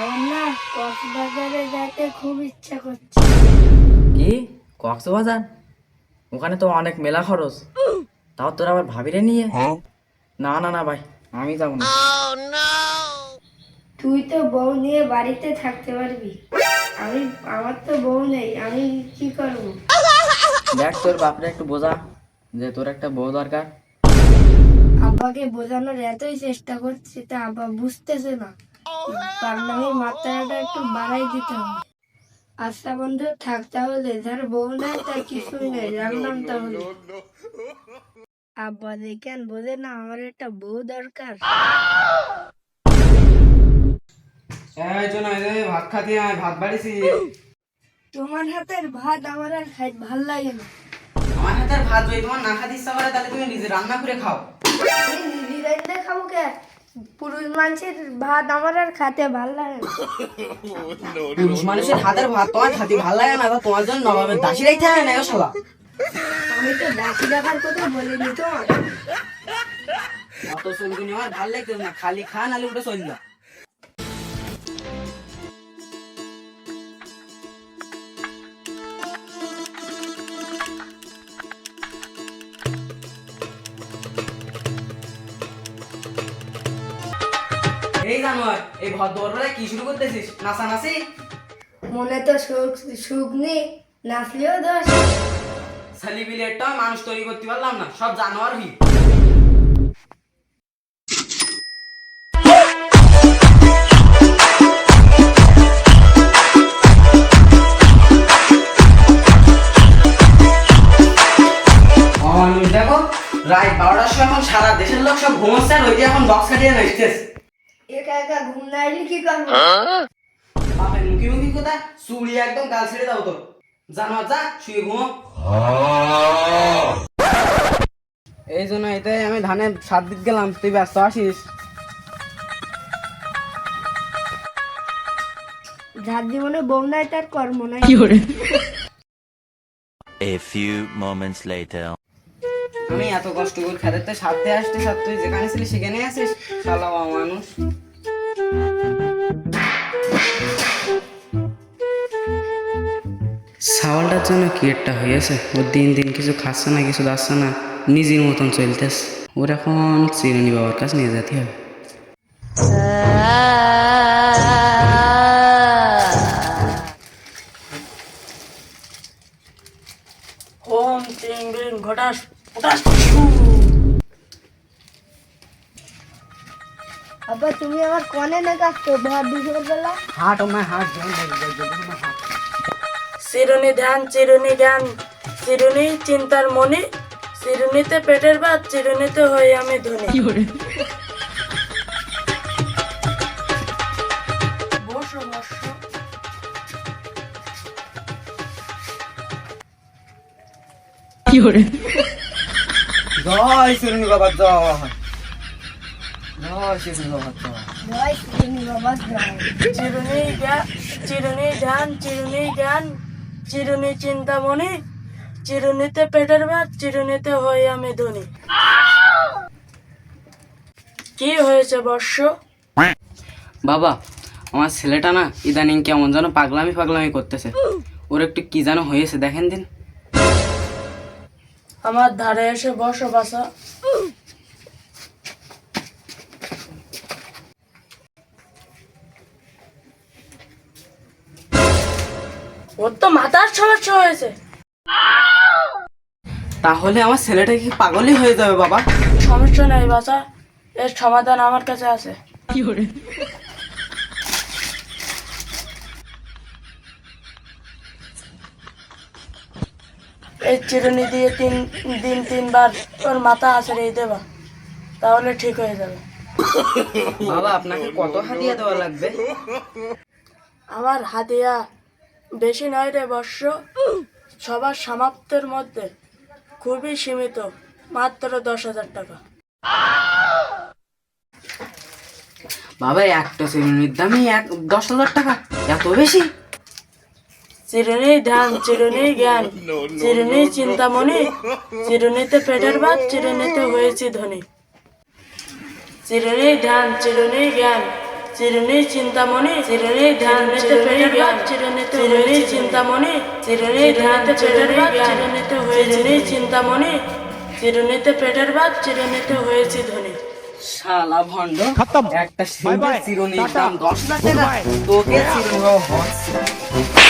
আমার না কক্সবাজারে যেতে খুব ইচ্ছা করছে। কি? কক্সবাজার? ওখানে তো অনেক মেলা খরচ। তাও তোর আবার ভাবিরে নিয়ে? না না না ভাই আমি যাব না। তুই তো বউ নিয়ে বাড়িতে থাকতে পারবি। আমি আমার তো বউ নেই আমি কি করব? দেখ তোর বাপরে একটু বোঝা যে তোর একটা বউ দরকার। আব্বাকে বোঝানোর এতই চেষ্টা করছি তা আব্বা বুঝতেছে না। পাগলামির মাত্রাটা একটু বাড়াই দিতে হবে। আচ্ছা বন্ধু থাক তাহলে যার বউ নাই তার কিছুই নেই জানলাম তাহলে। আব্বা দেখেন বোঝে না আমার একটা বউ দরকার। ভাত খাতে ভাত বাড়িছি। তোমার হাতের ভাত আমার আর খাই ভালো লাগে না। আমার হাতের ভাত যদি তোমার না খাতে ইচ্ছা করে তাহলে তুমি নিজে রান্না করে খাও। আমি নিরাইতে খাব কে? পুরুষ মানুষের ভাত আমার আর খেতে ভালো লাগে পুরুষ মানুষের হাতের ভাত তোমার খাতে ভালো লাগে না তো তোমার জন্য নবাবের দাসি হয় না শালা? আমি তো ডাকি রাখার কথা বলিনি তোমার অত চুলকুনি আমার ভালো লাগতো না খালি খা নালে উঠে চল এই জানোয়ার এই কি শুরু করতেছিস? নাচানাচি মনে তো সুখ সুখ নেই নাচলেও দোষ। মানুষ তৈরি করতে পারলাম না সব জানোয়ার হি অমানুষ দেখো রাত বারোটার সময় এখন সারা দেশের লোক সব ঘুমোচ্ছে আর ওই যে এখন বক্স কাটিয়ে নাচতেছে একা একা ঘুম না এলে কি করব? বাপের মুখি মুখি কোথায় চুড়ি একদম গাল ছেড়ে দাও তো জানোয়ার যা শুয়ে ঘুমো। এই জন্য এটাই আমি ধানে সাত দিক গেলাম। তুই ব্যস্ত আসিস যার জীবনে বউ নাই তার কর্ম নাই। A few moments later. আমি এত কষ্ট করে খেতে সাথে আসতে সাথে তুই যেখানে ছিলি সেখানে আসিস শালা মানুষ। সাওয়ালটার জন্য কি একটা হয়েছে ও দিন দিন কিছু খাচ্ছে না কিছু দাচ্ছে না নিজের মতন চলতেছে। ওর এখন চিরুনি বাবার কাছে নিয়ে যেতে হবে। ঘটাস ঘটাস আবার তুমি আমার কনে না কাটতো ভর দুপুর বেলা হাট ও মাই হাট হাট চিরুনি ধ্যান চিরুনি জ্ঞান। চিরুনি চিন্তার মনে চিরুনিতে পেটের ভাত চিরুনিতে হই আমি ধনী। জয় শিরুনি বাবা জয়। জয় শিরুনি বাবা জয়। চিরুনি জ্ঞান চিরুনি চিরুনি জ্ঞান। চিরুনি চিন্তামণি চিরুনিতে পেটের ভাত চিরুনিতে হই আমি ধনী। কি হয়েছে বর্ষ? বাবা আমার ছেলেটা না ইদানিং কেমন যেন পাগলামি পাগলামি করতেছে। ওর একটু কি যেন হয়েছে দেখেন দিন। আমার ধারে এসে বসো বাসা ওর তো মাথার সমস্যা হয়েছে। তাহলে আমার ছেলেটা কি পাগলই হয়ে যাবে বাবা? সমস্যা নেই বাসা এর সমাধান আমার কাছে আছে। এই চিরুনি দিয়ে তিন দিন তিনবার ওর মাথা আছড়িয়ে দেবা তাহলে ঠিক হয়ে যাবে। বাবা আপনাকে কত হাতিয়া দেওয়া লাগবে? আমার হাতিয়া বেশি নয় রে বর্ষ সবার সমাপ্তের মধ্যে খুবই সীমিত মাত্র দশ হাজার টাকা। বাবা একটা চিরুনির দামই এক দশ হাজার টাকা এত বেশি? চিরুনি ধ্যান চিরুনি জ্ঞান চিরুনি চিন্তামণি চিরুনিতে পেটের ভাত চিরুনিতে হয়েছি ধনী। চিরুনি ধ্যান চিরুনি জ্ঞান চিরুনি চিন্তামণি চিরুনি ধ্যানেতে পেটের ভাত চিরুনিতে চিরুনি চিন্তামণি চিরুনি ধ্যানেতে পেটের ভাত চিরুনিতে হয়েছে চিন্তামণি চিরুনিতে পেটের ভাত চিরুনিতে হয়েছে ধনী। শালা ভণ্ড একটা সিরুনির চিরুনির দাম দশ লাখ টাকা। তোকে চিরুনি